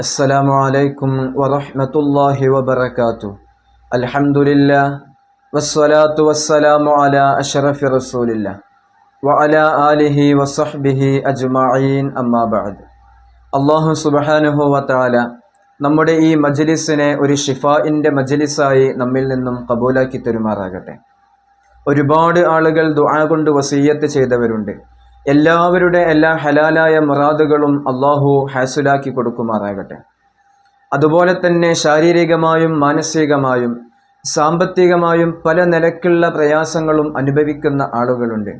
السلام عليكم ورحمة الله وبركاته الحمد لله والصلاة والسلام على أشرف رسول الله وعلى آله وصحبه أجمعين أما بعد അള്ളാഹു സുബഹാനുഹു വത്താല നമ്മുടെ ഈ മജ്ലിസിനെ ഒരു ഷിഫായിൻ്റെ മജ്ലിസായി നമ്മിൽ നിന്നും കബൂലാക്കി തരുമാറാകട്ടെ ഒരുപാട് ആളുകൾ ദുആ കൊണ്ട് വസീയത്ത് ചെയ്തവരുണ്ട് എല്ലാവരുടെ എല്ലാ ഹലാലായ മുറാദുകളും അള്ളാഹു ഹാസുലാക്കി കൊടുക്കുമാറാകട്ടെ. അതുപോലെ തന്നെ ശാരീരികമായും മാനസികമായും സാമ്പത്തികമായും പല നിലക്കുള്ള പ്രയാസങ്ങളും അനുഭവിക്കുന്ന ആളുകളുണ്ട്.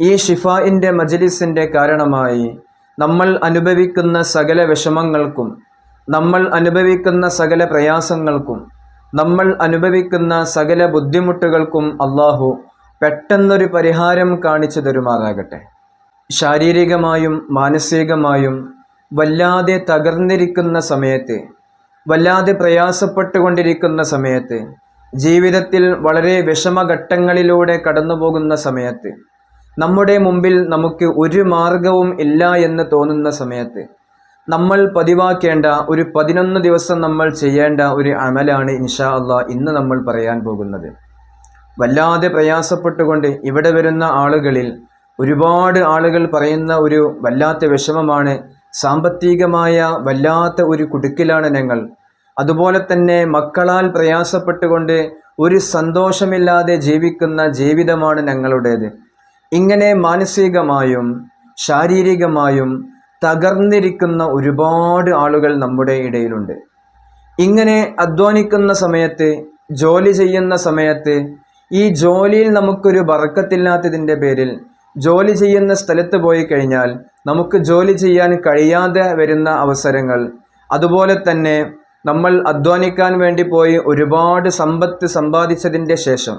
ഈ ഷിഫായിന്റെ മജലിസിന്റെ കാരണമായി നമ്മൾ അനുഭവിക്കുന്ന സകല വിഷമങ്ങൾക്കും നമ്മൾ അനുഭവിക്കുന്ന സകല പ്രയാസങ്ങൾക്കും നമ്മൾ അനുഭവിക്കുന്ന സകല ബുദ്ധിമുട്ടുകൾക്കും അള്ളാഹു പെട്ടെന്നൊരു പരിഹാരം കാണിച്ചു തരുമാറാകട്ടെ. ശാരീരികമായും മാനസികമായും വല്ലാതെ തകർന്നിരിക്കുന്ന സമയത്ത് വല്ലാതെ പ്രയാസപ്പെട്ടുകൊണ്ടിരിക്കുന്ന സമയത്ത് ജീവിതത്തിൽ വളരെ വിഷമഘട്ടങ്ങളിലൂടെ കടന്നു പോകുന്ന സമയത്ത് നമ്മുടെ മുമ്പിൽ നമുക്ക് ഒരു മാർഗവും ഇല്ല എന്ന് തോന്നുന്ന സമയത്ത് നമ്മൾ പതിവാക്കേണ്ട ഒരു പതിനൊന്ന് ദിവസം നമ്മൾ ചെയ്യേണ്ട ഒരു അമലാണ് ഇൻഷാ അള്ളാ ഇന്ന് നമ്മൾ പറയാൻ പോകുന്നത്. വല്ലാതെ പ്രയാസപ്പെട്ടുകൊണ്ട് ഇവിടെ വരുന്ന ആളുകളിൽ ഒരുപാട് ആളുകൾ പറയുന്ന ഒരു വല്ലാത്ത വിഷമമാണ്. സാമ്പത്തികമായ വല്ലാത്ത ഒരു കുടുക്കിലാണ് ഞങ്ങൾ. അതുപോലെ തന്നെ മക്കളാൽ പ്രയാസപ്പെട്ടുകൊണ്ട് ഒരു സന്തോഷമില്ലാതെ ജീവിക്കുന്ന ജീവിതമാണ് ഞങ്ങളുടേത്. ഇങ്ങനെ മാനസികമായും ശാരീരികമായും തകർന്നിരിക്കുന്ന ഒരുപാട് ആളുകൾ നമ്മുടെ ഇടയിലുണ്ട്. ഇങ്ങനെ അധ്വാനിക്കുന്ന സമയത്ത് ജോലി ചെയ്യുന്ന സമയത്ത് ഈ ജോലിയിൽ നമുക്കൊരു വറക്കത്തില്ലാത്തതിന്റെ പേരിൽ ജോലി ചെയ്യുന്ന സ്ഥലത്ത് പോയി കഴിഞ്ഞാൽ നമുക്ക് ജോലി ചെയ്യാൻ കഴിയാതെ വരുന്ന അവസരങ്ങൾ. അതുപോലെ തന്നെ നമ്മൾ അധ്വാനിക്കാൻ വേണ്ടി പോയി ഒരുപാട് സമ്പത്ത് സമ്പാദിച്ചതിന്റെ ശേഷം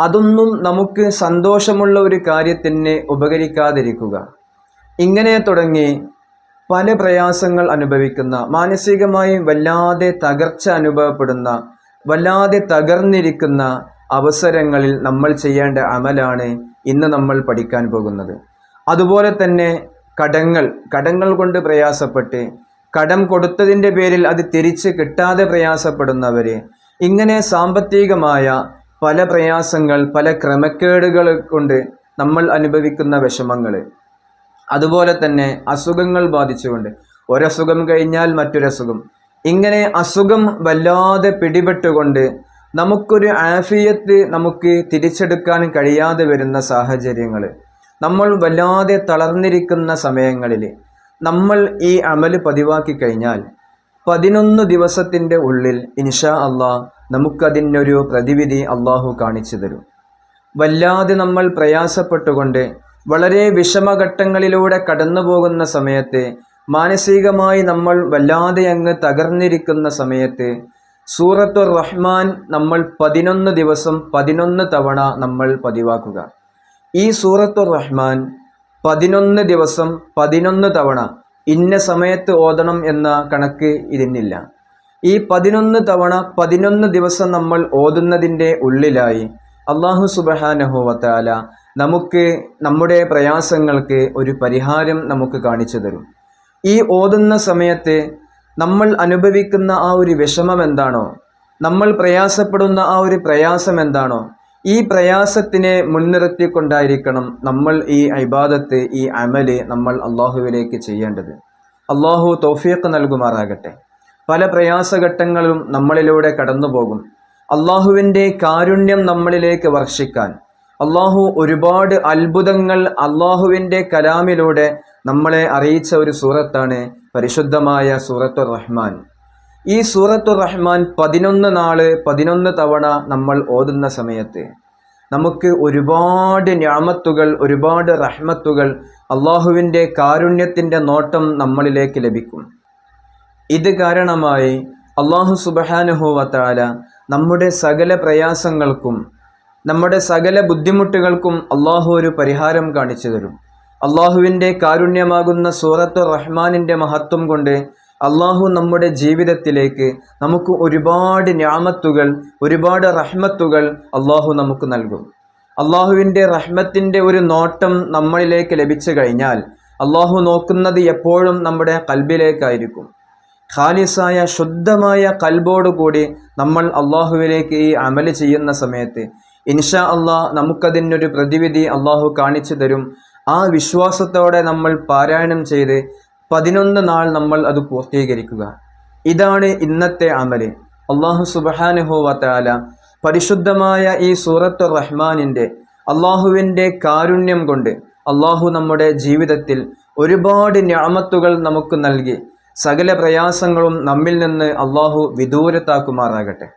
അതൊന്നും നമുക്ക് സന്തോഷമുള്ള ഒരു കാര്യത്തിന് ഉപകരിക്കാതിരിക്കുക. ഇങ്ങനെ തുടങ്ങി പല പ്രയാസങ്ങൾ അനുഭവിക്കുന്ന മാനസികമായി വല്ലാതെ തകർച്ച അനുഭവപ്പെടുന്ന വല്ലാതെ തകർന്നിരിക്കുന്ന അവസരങ്ങളിൽ നമ്മൾ ചെയ്യേണ്ട അമലാണ് ഇന്ന് നമ്മൾ പഠിക്കാൻ പോകുന്നത്. അതുപോലെ തന്നെ കടങ്ങൾ കടങ്ങൾ കൊണ്ട് പ്രയാസപ്പെട്ട് കടം കൊടുത്തതിന്റെ പേരിൽ അത് തിരിച്ച് കിട്ടാതെ പ്രയാസപ്പെടുന്നവർ ഇങ്ങനെ സാമ്പത്തികമായ പല പ്രയാസങ്ങൾ പല ക്രമക്കേടുകൾ കൊണ്ട് നമ്മൾ അനുഭവിക്കുന്ന വിഷമങ്ങൾ അതുപോലെ തന്നെ അസുഖങ്ങൾ ബാധിച്ചുകൊണ്ട്. ഒരസുഖം കഴിഞ്ഞാൽ മറ്റൊരസുഖം. ഇങ്ങനെ അസുഖം വല്ലാതെ പിടിപെട്ടുകൊണ്ട് നമുക്കൊരു ആഫിയത്ത് നമുക്ക് തിരിച്ചെടുക്കാൻ കഴിയാതെ വരുന്ന സാഹചര്യങ്ങൾ നമ്മൾ വല്ലാതെ തളർന്നിരിക്കുന്ന സമയങ്ങളിൽ നമ്മൾ ഈ അമൽ പതിവാക്കി കഴിഞ്ഞാൽ പതിനൊന്ന് ദിവസത്തിന്റെ ഉള്ളിൽ ഇൻഷാ അള്ളാഹ് നമുക്കതിനൊരു പ്രതിവിധി അള്ളാഹു കാണിച്ചു തരും. വല്ലാതെ നമ്മൾ പ്രയാസപ്പെട്ടുകൊണ്ട് വളരെ വിഷമഘട്ടങ്ങളിലൂടെ കടന്നു പോകുന്ന സമയത്ത് മാനസികമായി നമ്മൾ വല്ലാതെ അങ്ങ് തകർന്നിരിക്കുന്ന സമയത്ത് സൂറത്തുർ റഹ്മാൻ നമ്മൾ പതിനൊന്ന് ദിവസം പതിനൊന്ന് തവണ നമ്മൾ പതിവാക്കുക. ഈ സൂറത്തുർ റഹ്മാൻ പതിനൊന്ന് ദിവസം പതിനൊന്ന് തവണ ഇന്ന സമയത്ത് ഓതണം എന്ന കണക്ക് ഇതിനില്ല ഈ പതിനൊന്ന് തവണ പതിനൊന്ന് ദിവസം നമ്മൾ ഓതുന്നതിന്റെ ഉള്ളിലായി അള്ളാഹു സുബഹാനഹുവത്താല നമുക്ക് നമ്മുടെ പ്രയാസങ്ങൾക്ക് ഒരു പരിഹാരം നമുക്ക് കാണിച്ചു തരും. ഈ ഓതുന്ന സമയത്ത് നമ്മൾ അനുഭവിക്കുന്ന ആ ഒരു വിഷമം എന്താണോ നമ്മൾ പ്രയാസപ്പെടുന്ന ആ ഒരു പ്രയാസം എന്താണോ ഈ പ്രയാസത്തിനെ മുൻനിർത്തിക്കൊണ്ടായിരിക്കണം നമ്മൾ ഈ ഐബാദത്ത് ഈ അമൽ നമ്മൾ അള്ളാഹുവിലേക്ക് ചെയ്യേണ്ടത്. അള്ളാഹു തൗഫീഖ് നൽകുമാറാകട്ടെ. പല പ്രയാസഘട്ടങ്ങളും നമ്മളിലൂടെ കടന്നു പോകും അള്ളാഹുവിന്റെ കാരുണ്യം നമ്മളിലേക്ക് വർഷിക്കാൻ. അള്ളാഹു ഒരുപാട് അത്ഭുതങ്ങൾ അള്ളാഹുവിന്റെ കലാമിലൂടെ നമ്മളെ അറിയിച്ച ഒരു സൂറത്താണ് പരിശുദ്ധമായ സൂറത്തു റഹ്മാൻ. ഈ സൂറത്തു റഹ്മാൻ പതിനൊന്ന് നാൾ പതിനൊന്ന് തവണ നമ്മൾ ഓതുന്ന സമയത്ത് നമുക്ക് ഒരുപാട് ഞാമത്തുകൾ ഒരുപാട് റഹ്മത്തുകൾ അള്ളാഹുവിന്റെ കാരുണ്യത്തിന്റെ നോട്ടം നമ്മളിലേക്ക് ലഭിക്കും. ഇത് കാരണമായി അള്ളാഹു സുബഹാനുഹൂവത്താല നമ്മുടെ സകല പ്രയാസങ്ങൾക്കും നമ്മുടെ സകല ബുദ്ധിമുട്ടുകൾക്കും അള്ളാഹു ഒരു പരിഹാരം കാണിച്ചു തരും. അള്ളാഹുവിന്റെ കാരുണ്യമാകുന്ന സൂറത്ത് റഹ്മാനിന്റെ മഹത്വം കൊണ്ട് അള്ളാഹു നമ്മുടെ ജീവിതത്തിലേക്ക് നമുക്ക് ഒരുപാട് ഞാമത്തുകൾ ഒരുപാട് റഹ്മത്തുകൾ അള്ളാഹു നമുക്ക് നൽകും. അള്ളാഹുവിന്റെ റഹ്മത്തിന്റെ ഒരു നോട്ടം നമ്മളിലേക്ക് ലഭിച്ചു കഴിഞ്ഞാൽ അള്ളാഹു നോക്കുന്നത് എപ്പോഴും നമ്മുടെ കൽബിലേക്കായിരിക്കും. ഖാലിസായ ശുദ്ധമായ കൽബോടുകൂടി നമ്മൾ അള്ളാഹുവിലേക്ക് ഈ അമൽ ചെയ്യുന്ന സമയത്ത് ഇൻഷാ അള്ളാഹ് നമുക്കതിനൊരു പ്രതിവിധി അള്ളാഹു കാണിച്ചു തരും. ആ വിശ്വാസത്തോടെ നമ്മൾ പാരായണം ചെയ്ത് പതിനൊന്ന് നാൾ നമ്മൾ അത് പൂർത്തീകരിക്കുക. ഇതാണ് ഇന്നത്തെ അമൽ. അള്ളാഹു സുബാനുഹോവത്താല പരിശുദ്ധമായ ഈ സൂറത്ത് റഹ്മാനിന്റെ അള്ളാഹുവിന്റെ കാരുണ്യം കൊണ്ട് അള്ളാഹു നമ്മുടെ ജീവിതത്തിൽ ഒരുപാട് ഞാമത്തുകൾ നമുക്ക് നൽകി. സകല പ്രയാസങ്ങളും നമ്മിൽ നിന്ന് അള്ളാഹു വിദൂരത്താക്കുമാറാകട്ടെ.